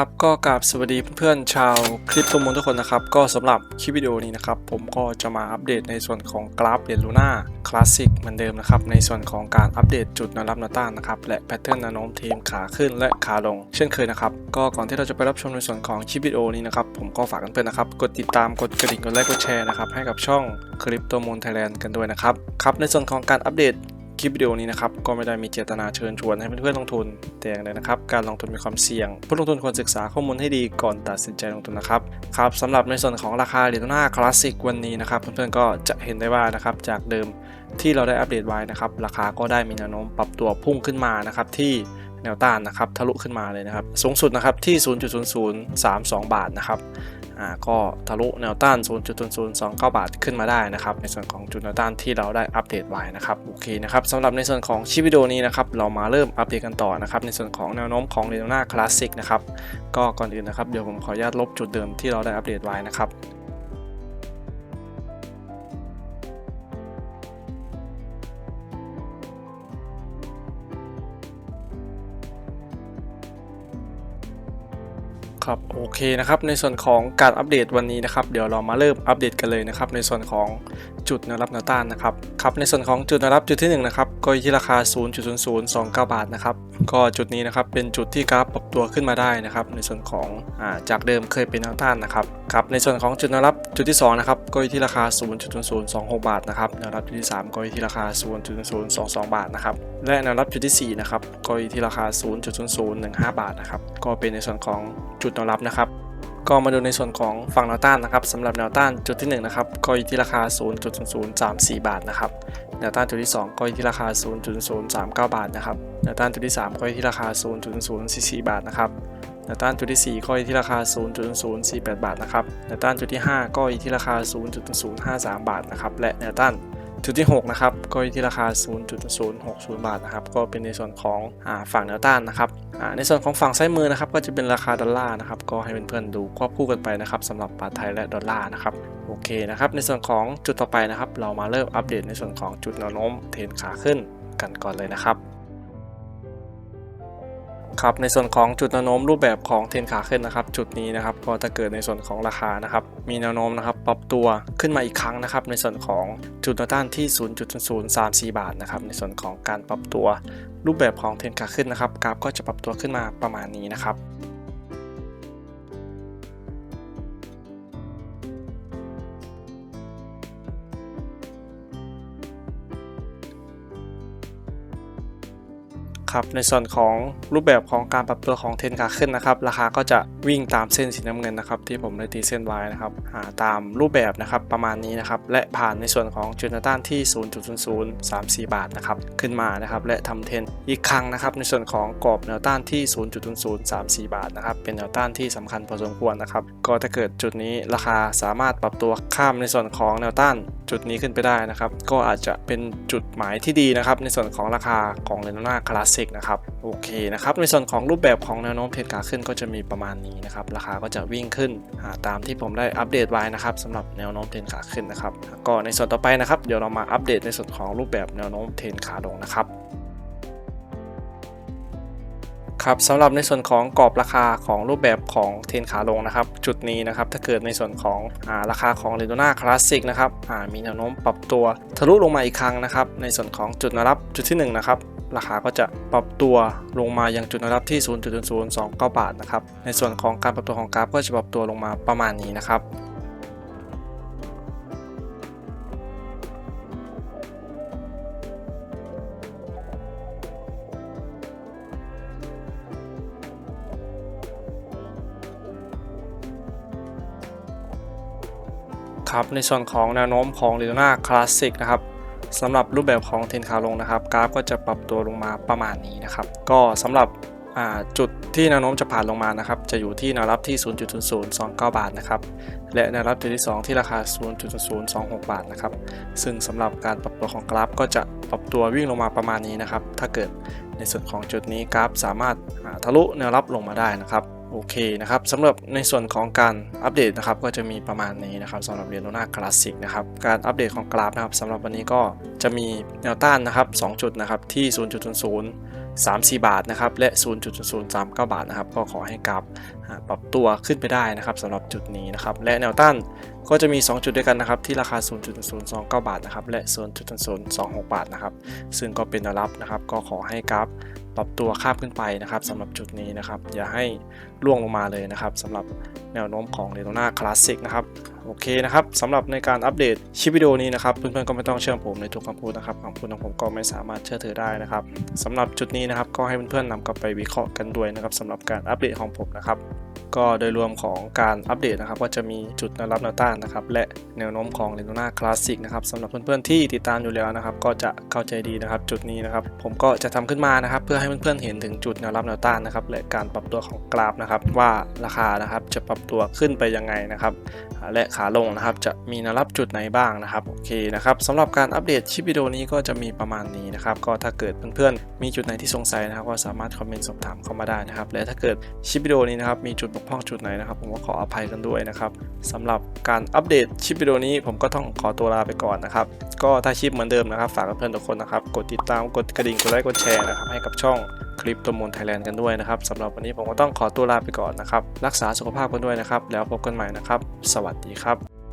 ครับก็กราบสวัสดีเพื่อนๆชาวคลิปประมูลทุกคนนะครับ ก็สำหรับคลิปวิดีโอนี้นะครับ ผมก็จะมาอัปเดตในส่วนของกราฟเหรียญลูน่าคลาสสิกเหมือนเดิมนะครับ ในส่วนของการอัปเดตจุดแนรับนวต้านนะครับ และแพทเทิร์นนโน้มทีมขาขึ้นและขาลง เช่นเคยนะครับ ก็ก่อนที่เราจะไปรับชมในส่วนของคลิปวิดีโอนี้นะครับ ผมก็ฝากกันเพื่อนๆนะครับ กดติดตามกดกระดิ่งกดไลค์กดแชร์นะครับให้กับช่องคลิปตัวมูลไทยแลนด์กันด้วยนะครับครับในส่วนของการอัปเดต คลิปวิดีโอนี้นะครับก็ไม่ได้มีเจตนาเชิญชวนให้เพื่อนๆลงทุน แต่อย่างใดนะครับ การลงทุนมีความเสี่ยง ผู้ลงทุนควรศึกษาข้อมูลให้ดีก่อนตัดสินใจลงทุนนะครับครับสำหรับในส่วนของราคาเหรียญหน้าคลาสสิกวันนี้นะครับ เพื่อนๆก็จะเห็นได้ว่านะครับจากเดิมที่เราได้อัปเดตไว้นะครับราคาก็ได้มีแนวโน้มปรับตัวพุ่งขึ้นมานะครับที่แนวต้านนะครับทะลุขึ้นมาเลยนะครับสูงสุดนะครับที่ 0.0032 บาทนะครับ อ่าก็ทะลุแนวต้าน 0.0029 บาทขึ้นมาได้นะครับ ในส่วนของจุดแนวต้านที่เราได้อัปเดตไว้นะครับโอเคนะครับสำหรับในส่วนของชิปวิดีโอนี้นะครับเรามาเริ่มอัปเดตกันต่อนะครับในส่วนของแนวโน้มของเรโนนาคลาสสิกนะครับก็ก่อนอื่นนะครับเดี๋ยวผมขออนุญาตลบจุดเดิมที่เราได้อัปเดตไว้นะครับ ครับโอเคนะครับในส่วนของการอัปเดตวันนี้นะครับเดี๋ยวเรามาเริ่มอัปเดตกันเลยนะครับในส่วนของ จุดแนวรับแนวต้านนะครับครับในส่วนของจุดแนวรับจุดที่1นะครับก็อยู่ที่ราคา 0.0029 บาทนะครับก็จุดนี้นะครับเป็นจุดที่กราฟปรับตัวขึ้นมาได้นะครับในส่วนของอ่าจากเดิมเคยเป็นแนวต้านนะครับครับในส่วนของจุดแนวรับจุดที่2นะครับก็อยู่ที่ราคา 0.0026 บาทนะครับแนวรับจุดที่ 3 ก็อยู่ที่ราคา 0.0022 บาทนะครับและแนวรับจุดที่4นะครับก็อยู่ที่ราคา 0.0015 บาทนะครับก็เป็นในส่วนของจุดแนวรับนะครับ ก็มาดูในส่วนของฝั่งแนวต้านนะครับสำหรับแนวต้านจุดที่1นะครับก็อยู่ที่ราคา 0.0034 บาทนะครับแนวต้านจุดที่ 2 ก็อยู่ที่ราคา 0.039 บาทนะครับแนวต้านจุดที่ 3 ก็อยู่ที่ราคา 0.044 บาทนะครับแนวต้านจุดที่ 4 ก็อยู่ที่ราคา 0.048 บาทนะครับแนวต้านจุดที่ 5 ก็อยู่ที่ราคา 0.053 บาทนะครับและแนวต้าน จุดที่ 6 นะครับ ก็อยู่ที่ราคา 0.060 บาทนะครับ ก็เป็นในส่วนของอฝั่งแนวต้านนะครับ ในส่วนของฝั่งซ้ายมือนะครับ ก็จะเป็นราคาดอลลาร์นะครับ ก็ให้เพื่อนๆดูควบคู่กันไปนะครับสำหรับบาทไทยและดอลลาร์นะครับ โอเคนะครับ ในส่วนของจุดต่อไปนะครับ เรามาเริ่มอัปเดตในส่วนของจุดแนวโน้มเทรนขาขึ้นกันก่อนเลยนะครับ ครับในส่วนของจุดแนวโน้มรูปแบบของเทรนขาขึ้นนะครับจุดนี้นะครับก็จะเกิดในส่วนของราคานะครับมีแนวโน้มนะครับปรับตัวขึ้นมาอีกครั้งนะครับในส่วนของจุดต้านที่ 0.034 บาทนะครับในส่วนของการปรับตัวรูปแบบของเทรนขาขึ้นนะครับกราฟก็จะปรับตัวขึ้นมาประมาณนี้นะครับ ครับในส่วนของรูปแบบของการปรับตัวของเทนขาขึ้นนะครับราคาก็จะวิ่งตามเส้นสีน้ำเงินนะครับที่ผมได้ตีเส้นไว้นะครับอ่าตามรูปแบบนะครับประมาณนี้นะครับและผ่านในส่วนของจุดแนวต้านที่ 0.0034 บาทนะครับขึ้นมานะครับและทำเทนอีกครั้งนะครับในส่วนของกรอบแนวต้านที่ 0.0034 บาทนะครับเป็นแนวต้านที่สำคัญพอสมควรนะครับก็ถ้าเกิดจุดนี้ราคาสามารถปรับตัวข้ามในส่วนของแนวต้านจุดนี้ขึ้นไปได้นะครับก็อาจจะเป็นจุดหมายที่ดีนะครับในส่วนของราคาของเลนน่าคลาสสิกนะครับโอเคนะครับในส่วนของรูปแบบของแนวโน้มเทรนขาขึ้นก็จะมีประมาณนี้นะครับราคาก็จะวิ่งขึ้นตามที่ผมได้อัปเดตไว้นะครับสำหรับแนวโน้มเทรนขาขึ้นนะครับก็ในส่วนต่อไปนะครับเดี๋ยวเรามาอัปเดตในส่วนของรูปแบบแนวโน้มเทรนขาลงนะครับครับสำหรับในส่วนของกรอบราคาของรูปแบบของเทรนขาลงนะครับ จุดนี้นะครับถ้าเกิดในส่วนของอาราคาของเรโ o นาคลาสสิกนะครับมีแนวโน้มปรับตัวทะลุลงมาอีกครั้งนะครับ ในส่วนของจุดนรับจุดที่1นะครับ ราคาก็จะปรับตัวลงมายังจุดแนวรับที่ 0.0029 บาทนะครับ ในส่วนของการปรับตัวของกราฟก็จะปรับตัวลงมาประมาณนี้นะครับครับในส่วนของแนวโน้มของ l e o n a Classic นะครับ สำหรับรูปแบบของเทรนขาลงนะครับ กราฟก็จะปรับตัวลงมาประมาณนี้นะครับ ก็สำหรับจุดที่แนวโน้มจะผ่านลงมานะครับ จะอยู่ที่แนวรับที่ 0.0029 บาทนะครับ และแนวรับจุดที่ 2 ที่ราคา 0.0026 บาทนะครับ ซึ่งสำหรับการปรับตัวของกราฟก็จะปรับตัววิ่งลงมาประมาณนี้นะครับ ถ้าเกิดในส่วนของจุดนี้กราฟสามารถทะลุแนวรับลงมาได้นะครับ โอเคนะครับสำหรับในส่วนของการอัปเดตนะครับก็จะมีประมาณนี้นะครับสำหรับเรียนโนนาคลาสสิกนะครับการอัปเดตของกราฟนะครับสำหรับวันนี้ก็จะมีแนวต้านนะครับ2จุดนะครับที่ 0.00 34 บาทนะครับและ 0.0039 บาทนะครับก็ขอให้กราฟปรับตัวขึ้นไปได้นะครับสำหรับจุดนี้นะครับและแนวต้านก็จะมี 2 จุดด้วยกันนะครับที่ราคา 0.029 บาทนะครับและ 0.026 บาทนะครับซึ่งก็เป็นแนวรับนะครับก็ขอให้กราฟ ปรับตัวข้ามขึ้นไปนะครับสำหรับจุดนี้นะครับ อย่าให้ล่วงลงมาเลยนะครับสำหรับแนวโน้มของเรโตนาคลาสสิกนะครับ โอเคนะครับสำหรับในการอัปเดตคลิปวิดีโอนี้นะครับเพื่อนๆก็ไม่ต้องเชื่อผมในทุกคำพูดนะครับคำพูดของผมก็ไม่สามารถเชื่อถือได้นะครับสำหรับจุดนี้นะครับก็ให้เพื่อนๆนำกลับไปวิเคราะห์กันด้วยนะครับสำหรับการอัปเดตของผมนะครับก็โดยรวมของการอัปเดตนะครับก็จะมีจุดแนวรับแนวต้านนะครับและแนวโน้มของ r e t o n a Classic นะครับสำหรับเพื่อนๆที่ติดตามอยู่แล้วนะครับก็จะเข้าใจดีนะครับจุดนี้นะครับผมก็จะทำขึ้นมานะครับเพื่อให้เพื่อนๆเห็นถึงจุดแนวรับแนวต้านนะครับและการปรับตัวของกราฟนะครับว่าราคานะครับจะปรับตัวขึ้นไปยังไงนะครับและขาลงนะครับจะมีแนวรับจุดไหนบ้างนะครับโอเคนะครับสำหรับการอัปเดตคลิปวิดีโอนี้ก็จะมีประมาณนี้นะครับก็ถ้าเกิดเพื่อนๆมีจุดไหนที่สงสัยนะครับก็สามารถคอมเมนต์สอบถามเข้ามาได้นะครับและถ้าเกิดคลิปวิดีโอนี้นะครับมีจุดบกพร่องจุดไหนนะครับผมก็ขออภัยกันด้วยนะครับสำหรับการอัปเดตคลิปวิดีโอนี้ผมก็ต้องขอตัวลาไปก่อนนะครับก็ถ้าคลิปเหมือนเดิมนะครับ ฝากเพื่อนๆทุกคนนะครับกดติดตามกดกระดิ่งกดไลค์กดแชร์นะครับให้กับช่องคลิปตัวมูลไทยแลนด์กันด้วยนะครับสำหรับวันนี้ผมก็ต้องขอตัวลาไปก่อนนะครับ รักษาสุขภาพกันด้วยนะครับ แล้วพบกันใหม่นะครับ สวัสดีครับ